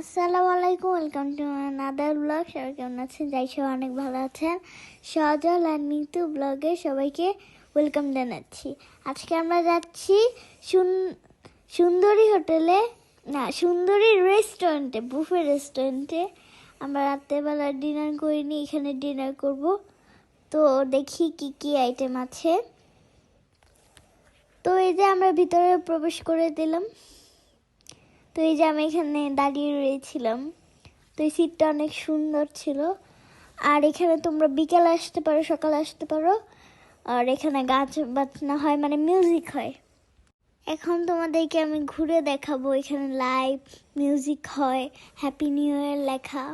আসসালামু আলাইকুম, welcome to another blog সবাই কেমন আছেন? যাই, সবাই অনেক ভালো আছেন। সজল আর নিতু ব্লগে সবাইকে ওয়েলকাম জানাচ্ছি। আজকে আমরা যাচ্ছি সুন- সুন্দরী হোটেলে না, সুন্দরী রেস্টুরেন্টে বুফে রেস্টুরেন্টে আমরা রাত্রেবেলা ডিনার করিনি, এখানে ডিনার করব। তো দেখি কি কি আইটেম আছে। তো এই যে আমরা ভিতরে প্রবেশ করে দিলাম। তো এই যে আমি এখানে দাঁড়িয়ে রয়েছিলাম, তো এই সিটটা অনেক সুন্দর ছিল। আর এখানে তোমরা বিকেলে আসতে পারো, সকালে আসতে পারো। আর এখানে গাছ বাজনা হয় মানে মিউজিক হয়। এখন তোমাদেরকে আমি ঘুরে দেখাবো, এখানে লাইভ মিউজিক হয় হ্যাপি নিউ ইয়ার লেখা।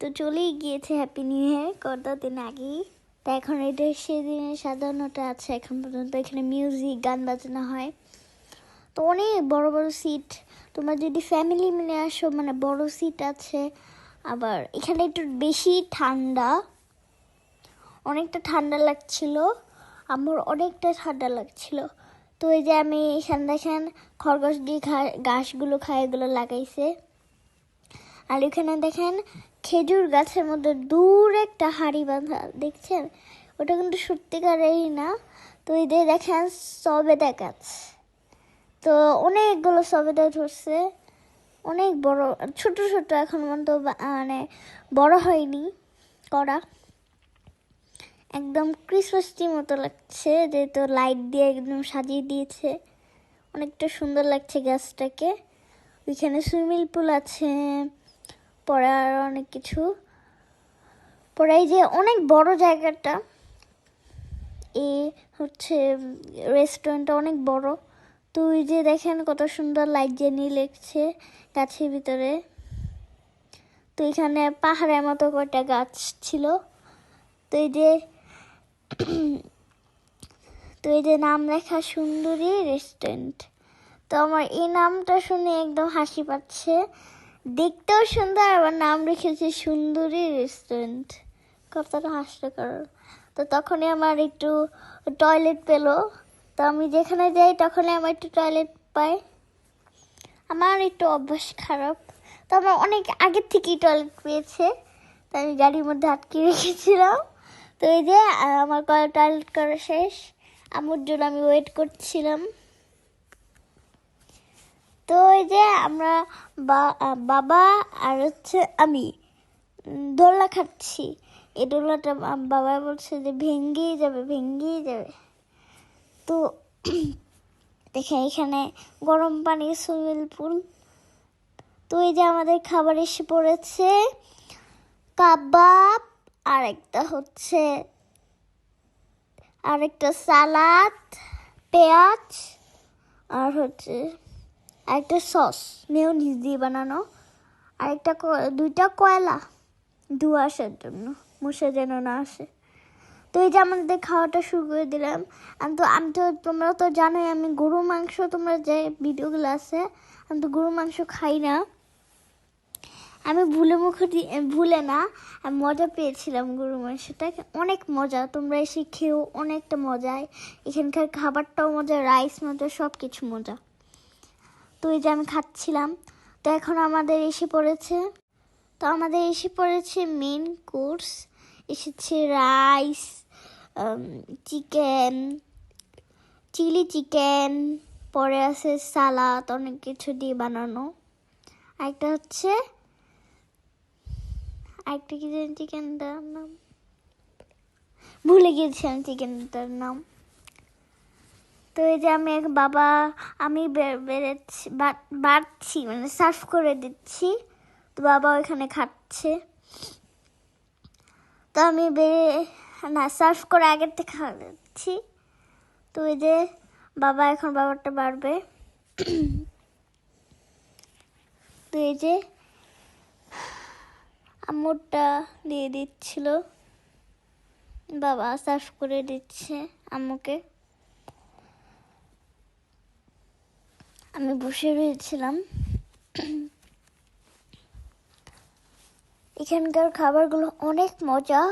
তো চলেই গিয়েছে হ্যাপি নিউ ইয়ার কত দিন আগেই। তা এখন এটা সেদিনের সাধারণটা আছে, এখন পর্যন্ত এখানে মিউজিক গান বাজনা হয়। তো অনেক বড় বড় সিট তোমরা যদি ফ্যামিলি মিলে আসো মানে বড় সিট আছে, আবার এখানে একটু বেশি ঠান্ডা। অনেকটা ঠান্ডা লাগছিল, আমার অনেকটা ঠান্ডা লাগছিল। তো এই যে আমি এখানে দেখেন, খরগোশ দিয়ে ঘাসগুলো খায়, এগুলো লাগাইছে। আর এখানে দেখেন, খেজুর গাছের মধ্যে দূর একটা হাড়ি বাঁধা, দেখছেন? ওটা কিন্তু সত্যিকারেরই না। তো এই দেখেন, সবেদা গাছ। তো অনেকগুলো সবেদা ধরছে। অনেক বড়, ছোট ছোট এখন পর্যন্ত মানে বড় হয়নি করা। একদম ক্রিসমাস ট্রি মতো লাগছে, যেহেতু লাইট দিয়ে একদম সাজিয়ে দিয়েছে। অনেকটা সুন্দর লাগছে গাছটাকে। ওইখানে সুইমিং পুল আছে পরে আর অনেক কিছু। পরে এই যে অনেক বড় জায়গাটা, এ হচ্ছে রেস্টুরেন্টটা অনেক বড়। তো ওই যে দেখেন কত সুন্দর লাইট জ্বালিয়ে লেগছে গাছের ভিতরে। তো এখানে পাহাড়ের মতো কয়টা গাছ ছিল। তো এই যে তো এই যে নাম লেখা সুন্দরী রেস্টুরেন্ট তো আমার এই নামটা শুনে একদম হাসি পাচ্ছে। দেখতেও সুন্দর, আবার নাম রেখেছে সুন্দরী রেস্টুরেন্ট কতটা হাস্যকর। তো তখনই আমার একটু টয়লেট পেল। তো আমি যেখানে যাই তখনই আমার একটু টয়লেট পাই আমার একটু অভ্যাস খারাপ। তো আমার অনেক আগের থেকেই টয়লেট পেয়েছে। তো আমি গাড়ির মধ্যে আটকে রেখেছিলাম। তো এই যে আমার টয়লেট করা শেষ। আমার জন্য আমি ওয়েট করছিলাম। তো এই যে, আমরা বাবা আর হচ্ছে আমি দোলনা খাচ্ছি। এই দোলনাটা আম- বাবা বলছে যে ভেঙ্গেই যাবে ভেঙ্গেই যাবে। তো দেখে এখানে গরম পানির সুইমিং পুল। তো এই যে আমাদের খাবার এসে পড়েছে, কাবাব আর একটা হচ্ছে, আরেকটা সালাদ, পেঁয়াজ, আর হচ্ছে আরেকটা সস, মেয়নিজ দিয়ে বানানো। আরেকটা ক- দুইটা কয়লা, ধোয়া আসার জন্য মশা যেন না আসে। তো এই যে আমাদের খাওয়াটা শুরু করে দিলাম। আমি তো আমি তো, তোমরা তো জানোই আমি গরু মাংস, তোমরা যে ভিডিওগুলো আছে, আমি তো গরু মাংস খাই না। আমি ভুলে মুখে ভুলে না, আমি মজা পেয়েছিলাম গরু মাংসটা। অনেক মজা, তোমরা এসে খেয়েও অনেকটা মজায় এখানকার খাবারটাও মজা রাইস মজা সব কিছু মজা। তো এই যে আমি খাচ্ছিলাম। তো এখন আমাদের এসে পড়েছে, তো আমাদের এসে পড়েছে মেন কোর্স এসেছে রাইস চিকেন চিলি চিকেন পরে আছে সালাদ অনেক কিছু দিয়ে বানানো। আরেকটা হচ্ছে, আরেকটা কি জানি চিকেনটার নাম? ভুলে গিয়েছিলাম চিকেনটার নাম। তো এই যে আমি এক বাবা, আমি বেড়েছি বাড়ছি মানে সার্ভ করে দিচ্ছি। তো বাবা ওইখানে খাচ্ছে। তো আমি বেড়ে না সার্ভ করে আগের থেকে খাচ্ছি তো এই যে বাবা এখন বাবারটা বাড়বে। তো এই যে আম্মুরটা দিয়ে দিচ্ছিল। বাবা সার্ভ করে দিচ্ছে আম্মুকে। আমি বসে রয়েছিলাম। এখানকার খাবারগুলো অনেক মজা।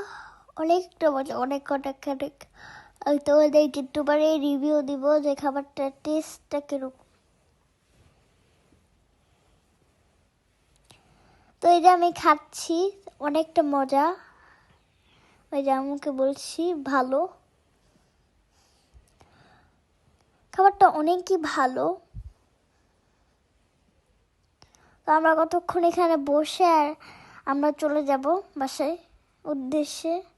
অনেকটা মজা, অনেক অনেক অনেক। আমি তোমাদের পরে রিভিউ দিব যে খাবারটার টেস্টটা কীরকম। এই যে আমি খাচ্ছি, অনেকটা মজা। ওই যে আমাকে বলছি, ভালো। খাবারটা অনেকই ভালো। তো আমরা কতক্ষণ এখানে বসে আর আমরা চলে যাব বাসায় উদ্দেশ্যে?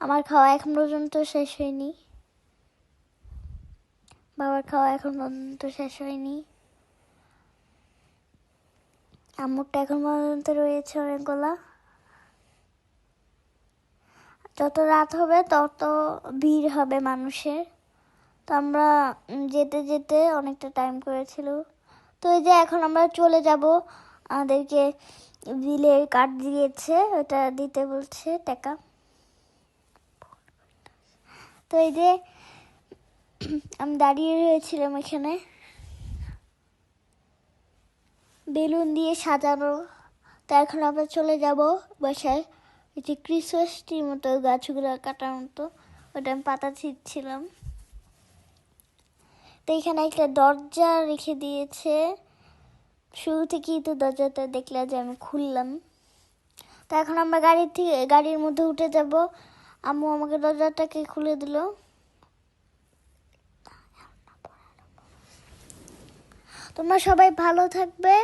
আমার খাওয়া এখন পর্যন্ত শেষ হয়নি। বাবার খাওয়া এখন পর্যন্ত শেষ হয়নি। আম্মুরটা এখন পর্যন্ত রয়েছে অনেকগুলা। যত রাত হবে, তত ভিড় হবে মানুষের। তো আমরা যেতে যেতে অনেকটা টাইম করেছিল। তো এই যে এখন আমরা চলে যাব। আমাদেরকে বিলের কার্ড দিয়েছে, ওটা দিতে বলছে টাকা। তো এই যে আমি দাঁড়িয়ে রয়েছিলাম এখানে। বেলুন দিয়ে সাজানো। তো এখন আমরা চলে যাব বাসায়। এই যে ক্রিসমাস মতো গাছগুলো কাটার মতো। ওটা আমি পাতা ছিঁড়ছিলাম। তো এখানে একটা দরজা রেখে দিয়েছে। শুরু থেকেই তো দরজাটা দেখলে যে আমি খুললাম। তো এখন আমরা গাড়ির থেকে গাড়ির মধ্যে উঠে যাব। আম্মু আমাকে দরজাটাকে খুলে দিল। তোমরা সবাই ভালো থাকবে,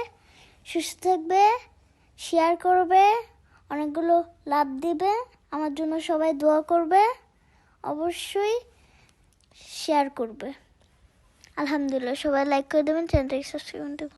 সুস্থ থাকবে শেয়ার করবে, অনেকগুলো লাভ দিবে, আমার জন্য সবাই দোয়া করবে, অবশ্যই শেয়ার করবে। আলহামদুলিল্লাহ, সবাই লাইক করে দেবেন চ্যানেলটাকে সাবস্ক্রাইব